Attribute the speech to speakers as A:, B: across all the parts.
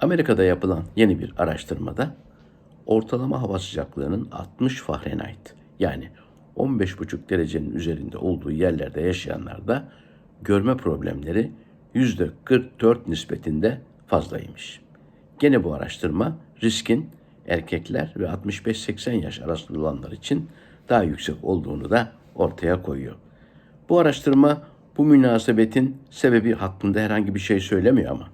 A: Amerika'da yapılan yeni bir araştırmada ortalama hava sıcaklığının 60 Fahrenheit yani 15,5 derecenin üzerinde olduğu yerlerde yaşayanlarda görme problemleri %44 nispetinde fazlaymış. Gene bu araştırma riskin erkekler ve 65-80 yaş arasında olanlar için daha yüksek olduğunu da ortaya koyuyor. Bu araştırma bu münasebetin sebebi hakkında herhangi bir şey söylemiyor ama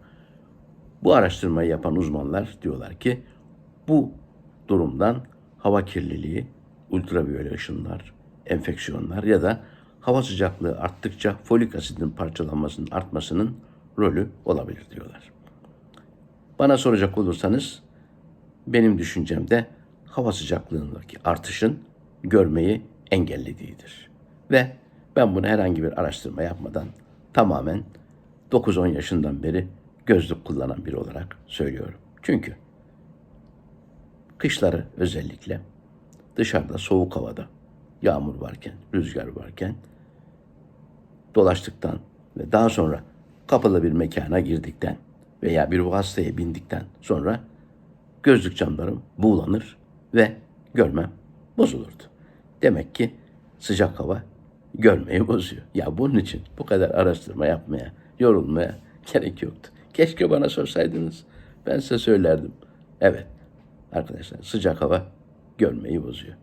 A: bu araştırmayı yapan uzmanlar diyorlar ki bu durumdan hava kirliliği, ultraviyole ışınlar, enfeksiyonlar ya da hava sıcaklığı arttıkça folik asidin parçalanmasının artmasının rolü olabilir diyorlar. Bana soracak olursanız benim düşüncemde hava sıcaklığındaki artışın görmeyi engellediğidir. Ve ben bunu herhangi bir araştırma yapmadan tamamen 9-10 yaşından beri gözlük kullanan biri olarak söylüyorum. Çünkü kışları özellikle dışarıda soğuk havada yağmur varken, rüzgar varken dolaştıktan ve daha sonra kapalı bir mekana girdikten veya bir vasıtaya bindikten sonra gözlük camlarım buğulanır ve görmem bozulurdu. Demek ki sıcak hava görmeyi bozuyor. Ya bunun için bu kadar araştırma yapmaya, yorulmaya gerek yoktu. Keşke bana sorsaydınız. Ben size söylerdim. Evet arkadaşlar sıcak hava görmeyi bozuyor.